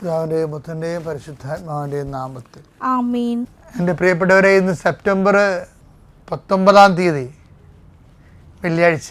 പിതാവിന്റെയും പുത്രന്റെയും പരിശുദ്ധാത്മാവിന്റെയും നാമത്തിൽ. ആമീൻ. എന്റെ പ്രിയപ്പെട്ടവരെ ഇന്ന് സെപ്റ്റംബർ പത്തൊമ്പതാം തീയതി വെള്ളിയാഴ്ച.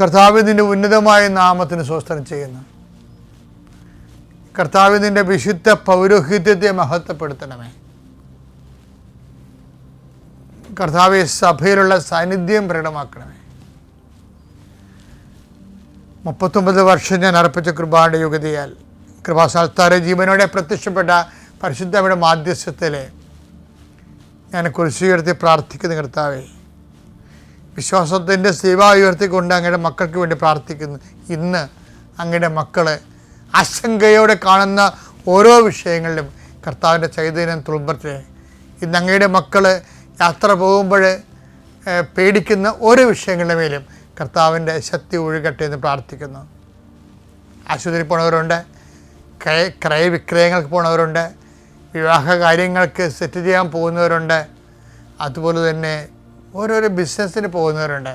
കർത്താവിന്റെ ഉന്നതമായ നാമത്തിന് സ്വസ്ഥനം ചെയ്യുന്നു. കർത്താവിന്റെ വിശുദ്ധ പൗരോഹിത്യത്തെ മഹത്വപ്പെടുത്തണമേ. കർത്താവ് സഭയിലുള്ള സാന്നിധ്യം പ്രകടമാക്കണമേ. മുപ്പത്തൊമ്പത് വർഷം ഞാൻ അർപ്പിച്ച കൃപാന്റെ യുഗതിയാൽ കൃപാസാൽത്താരെ ജീവനോടെ പ്രത്യക്ഷപ്പെട്ട പരിശുദ്ധയുടെ മാധ്യസ്ഥത്തിൽ ഞാൻ കുരിശുയർത്തി പ്രാർത്ഥിക്കുന്ന കർത്താവേ വിശ്വാസത്തിന്റെ സേവ ഉയർത്തിക്കൊണ്ട് അങ്ങയുടെ മക്കൾക്ക് വേണ്ടി പ്രാർത്ഥിക്കുന്നു. ഇന്ന് അങ്ങയുടെ മക്കളെ ആശങ്കയോടെ കാണുന്ന ഓരോ വിഷയങ്ങളിലും കർത്താവിന്റെ ചൈതന്യം തുളുമ്പട്ടെ. ഇന്ന് അങ്ങയുടെ മക്കൾ യാത്ര പോകുമ്പോൾ പേടിക്കുന്ന ഓരോ വിഷയങ്ങളുടെ മേലും കർത്താവിന്റെ ശക്തി ഒഴുകട്ടെ എന്ന് പ്രാർത്ഥിക്കുന്നു. ആശുപത്രിയിൽ പോണവരുണ്ട് ക്രയ ക്രയവിക്രയങ്ങൾക്ക് പോണവരുണ്ട് വിവാഹ കാര്യങ്ങൾക്ക് സെറ്റ് ചെയ്യാൻ പോകുന്നവരുണ്ട്. അതുപോലെ തന്നെ ഓരോരോ ബിസിനസ്സിന് പോകുന്നവരുണ്ട്.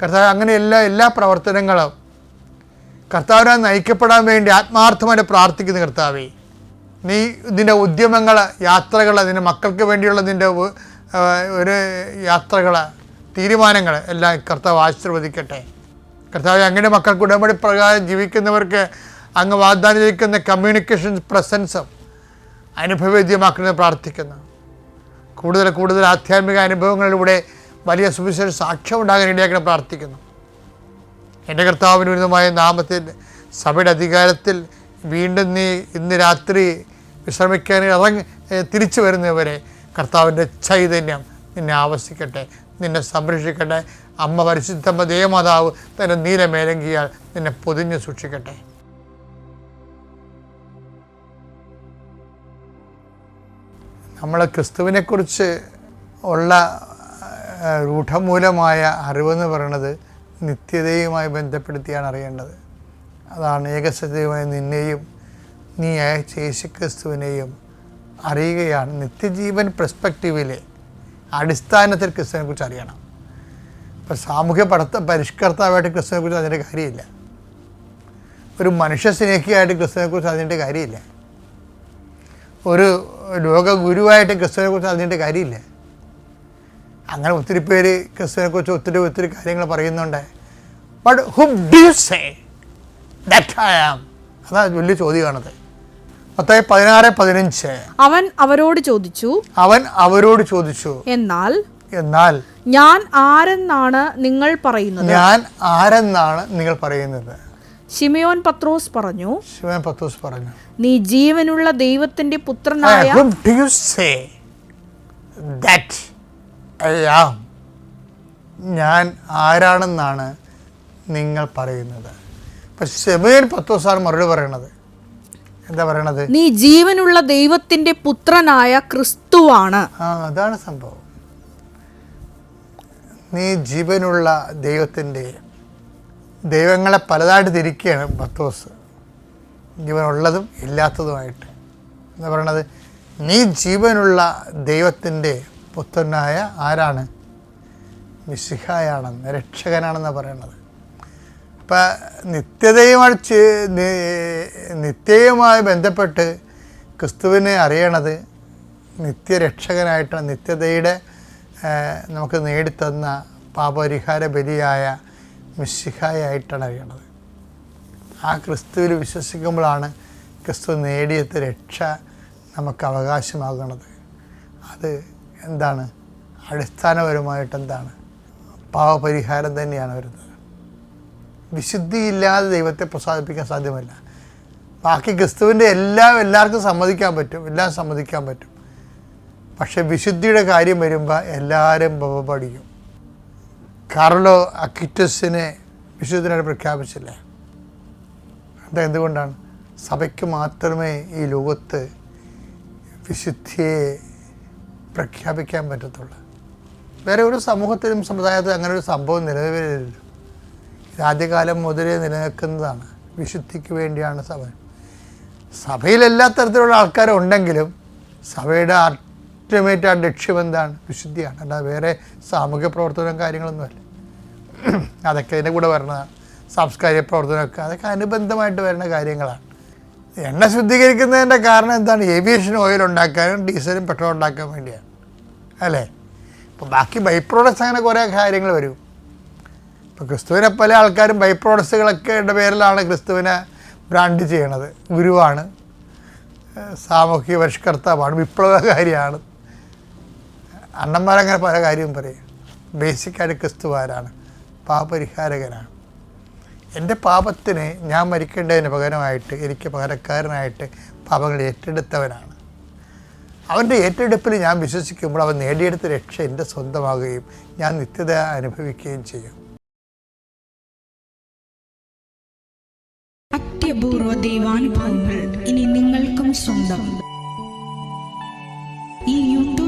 കർത്താവ് അങ്ങനെ എല്ലാ പ്രവർത്തനങ്ങളും കർത്താവിനാൽ നയിക്കപ്പെടാൻ വേണ്ടി ആത്മാർത്ഥമായിട്ട് പ്രാർത്ഥിക്കുന്നു കർത്താവേ നീ നിന്റെ ഉദ്യമങ്ങൾ യാത്രകൾ നിന്റെ മക്കൾക്ക് വേണ്ടിയുള്ള നിന്റെ ഒരു യാത്രകൾ തീരുമാനങ്ങൾ എല്ലാം കർത്താവ് ആശീർവദിക്കട്ടെ. കർത്താവ് അങ്ങനെ മക്കൾക്ക് ഉടമ്പടി പ്രകാരം ജീവിക്കുന്നവർക്ക് അങ്ങ് വാഗ്ദാനം ചെയ്യിക്കുന്ന കമ്മ്യൂണിക്കേഷൻ പ്രസൻസും അനുഭവവേദ്യമാക്കണമെന്ന് പ്രാർത്ഥിക്കുന്നു. കൂടുതൽ കൂടുതൽ ആധ്യാത്മിക അനുഭവങ്ങളിലൂടെ വലിയ സുവിശേഷ സാക്ഷ്യം ഉണ്ടാകാൻ ഇടയാക്കണം പ്രാർത്ഥിക്കുന്നു. എന്റെ കർത്താവിന് വിരുദ്ധമായ നാമത്തിൽ സഭയുടെ അധികാരത്തിൽ വീണ്ടും നീ ഇന്ന് രാത്രി വിശ്രമിക്കാൻ ഇറങ്ങി തിരിച്ചു വരുന്നവരെ കർത്താവിന്റെ ചൈതന്യം നിന്നെ ആവശിക്കട്ടെ നിന്നെ സംരക്ഷിക്കട്ടെ. അമ്മ പരിശുദ്ധമ്മ ദേവമാതാവ് തന്റെ നീലമേലങ്കിയാൽ നിന്നെ പൊതിഞ്ഞു സൂക്ഷിക്കട്ടെ. നമ്മൾ ക്രിസ്തുവിനെക്കുറിച്ച് ഉള്ള രൂഢമൂലമായ അറിവെന്ന് പറയുന്നത് നിത്യതയുമായി ബന്ധപ്പെടുത്തിയാണ് അറിയേണ്ടത്. അതാണ് ഏകസത്യമായ നിന്നെയും നീ അയച്ച യേശു ക്രിസ്തുവിനെയും അറിയുകയാണ്. നിത്യജീവൻ പെർസ്പെക്റ്റീവിലെ അടിസ്ഥാനത്തിൽ ക്രിസ്തുവിനെക്കുറിച്ച് അറിയണം. ഇപ്പം സാമൂഹ്യ പഠിത്ത പരിഷ്കർത്താവായിട്ട് ക്രിസ്തുവിനെക്കുറിച്ച് അതിന്റെ കാര്യമില്ല. ഒരു മനുഷ്യ സ്നേഹിയായിട്ട് ക്രിസ്തുവിനെക്കുറിച്ച് അതിന്റെ കാര്യമില്ല. ഒരു ലോക ഗുരുവായിട്ട് ക്രിസ്തുവിനെക്കുറിച്ച് അറിഞ്ഞിട്ട് കാര്യമില്ല. അങ്ങനെ ഒത്തിരി പേര് ക്രിസ്തുവിനെക്കുറിച്ച് ഒത്തിരി ഒത്തിരി കാര്യങ്ങൾ പറയുന്നുണ്ട്. But who do say that I am അതാ വലിയ ചോദ്യമാണത്. മൊത്തം പതിനാറ് പതിനഞ്ച്. അവൻ അവരോട് ചോദിച്ചു അവൻ അവരോട് ചോദിച്ചു. എന്നാൽ എന്നാൽ ഞാൻ ആരെന്നാണ് നിങ്ങൾ പറയുന്നത്? ഞാൻ ആരെന്നാണ് നിങ്ങൾ പറയുന്നത്? ശിമയോൻ പത്രോസ് പറഞ്ഞു ശിവൻ പത്രോസ് പറഞ്ഞു. നീ ജീവനുള്ള ദൈവത്തിന്റെ പുത്രനായ do you say that I am? ഞാൻ ആരാണെന്നാണ് നിങ്ങൾ പറയുന്നത്? ഇപ്പം പത്രോസ് ആണ് മറുപടി പറയണത്. എന്താ പറയണത്? നീ ജീവനുള്ള ദൈവത്തിന്റെ പുത്രനായ ക്രിസ്തുവാണ്. ആ അതാണ് സംഭവം. നീ ജീവനുള്ള ദൈവത്തിന്റെ ദൈവങ്ങളെ പലതായിട്ട് തിരിക്കുകയാണ് പത്തോസ്. ജീവനുള്ളതും ഇല്ലാത്തതുമായിട്ട്. എന്ന് പറയണത്? നീ ജീവനുള്ള ദൈവത്തിന്റെ പുത്രനായ ആരാണ്? മിശിഹായാണെന്ന് രക്ഷകനാണെന്നാണ് പറയണത്. അപ്പം നിത്യതയുമായി നിത്യയുമായി ബന്ധപ്പെട്ട് ക്രിസ്തുവിനെ അറിയണത് നിത്യരക്ഷകനായിട്ടാണ് നിത്യതയുടെ നമുക്ക് നേടിത്തന്ന പാപപരിഹാര ബലിയായ മിശിഹായായിട്ടാണ് അറിയണത് ആ ക്രിസ്തുവിൽ വിശ്വസിക്കുമ്പോഴാണ് ക്രിസ്തു നേടിയത് രക്ഷ നമുക്ക് അവകാശമാകുന്നത്. അത് എന്താണ്? അടിസ്ഥാനപരമായിട്ട് എന്താണ്? പാവപരിഹാരം തന്നെയാണ് വരുന്നത്. വിശുദ്ധിയില്ലാതെ ദൈവത്തെ പ്രസാദിപ്പിക്കാൻ സാധ്യമല്ല. ബാക്കി ക്രിസ്തുവിന്റെ എല്ലാം എല്ലാവർക്കും സമ്മതിക്കാൻ പറ്റും. എല്ലാം സമ്മതിക്കാൻ പറ്റും. പക്ഷെ വിശുദ്ധിയുടെ കാര്യം വരുമ്പോൾ എല്ലാവരും പഠിക്കും കാർലോ അക്കിറ്റസിനെ വിശുദ്ധനായിട്ട് പ്രഖ്യാപിച്ചില്ല? അത് എന്തുകൊണ്ടാണ്? സഭയ്ക്ക് മാത്രമേ ഈ ലോകത്ത് വിശുദ്ധിയെ പ്രഖ്യാപിക്കാൻ പറ്റത്തുള്ളൂ. വേറെ ഒരു സമൂഹത്തിലും സമുദായത്തിലും അങ്ങനെ ഒരു സംഭവം നിലവിലില്ലല്ലോ ആദ്യകാലം മുതലേ നിലനിൽക്കുന്നതാണ്. വിശുദ്ധിക്ക് വേണ്ടിയാണ് സഭ. സഭയിൽ എല്ലാ തരത്തിലുള്ള ആൾക്കാരും ഉണ്ടെങ്കിലും സഭയുടെ അൾട്ടിമേറ്റ് ആ ലക്ഷ്യം എന്താണ് വിശുദ്ധിയാണ്. അല്ലാതെ വേറെ സാമൂഹ്യ പ്രവർത്തനവും കാര്യങ്ങളൊന്നുമല്ല. അതൊക്കെ അതിന്റെ കൂടെ വരുന്നതാണ് സാംസ്കാരിക പ്രവർത്തനമൊക്കെ അതൊക്കെ അനുബന്ധമായിട്ട് വരുന്ന കാര്യങ്ങളാണ്. എണ്ണ ശുദ്ധീകരിക്കുന്നതിന്റെ കാരണം എന്താണ്? ഏവിയേഷൻ ഓയിൽ ഉണ്ടാക്കാനും ഡീസലും പെട്രോൾ ഉണ്ടാക്കാൻ വേണ്ടിയാണ്. അല്ലേ? അപ്പോൾ ബാക്കി ബൈ പ്രോഡക്ട്സ് അങ്ങനെ കുറേ കാര്യങ്ങൾ വരും. ഇപ്പോൾ ക്രിസ്തുവിനെ പല ആൾക്കാരും ബൈ പ്രോഡക്ട്സുകളൊക്കെ പേരിലാണ് ക്രിസ്തുവിനെ ബ്രാൻഡ് ചെയ്യണത്. ഗുരുവാണ്. സാമൂഹിക പരിഷ്കർത്താവാണ്. വിപ്ലവകാരിയാണ്. അണ്ണന്മാരങ്ങനെ പല കാര്യവും പറയും. ബേസിക്കായിട്ട് ക്രിസ്തു ആരാണ് പാപപരിഹാരകനാണ് എന്റെ പാപത്തിന് ഞാൻ മരിക്കേണ്ടതിന് പകരമായിട്ട് എനിക്ക് പകരക്കാരനായിട്ട് പാപങ്ങൾ ഏറ്റെടുത്തവനാണ്. അവന്റെ ഏറ്റെടുപ്പിൽ ഞാൻ വിശ്വസിക്കുമ്പോൾ അവൻ നേടിയെടുത്ത രക്ഷ എന്റെ സ്വന്തമാകുകയും ഞാൻ നിത്യത അനുഭവിക്കുകയും ചെയ്യും. അത്യപൂർവ ദൈവാനുഭവങ്ങൾ ഇനി നിങ്ങൾക്കും സ്വന്തം. ഈ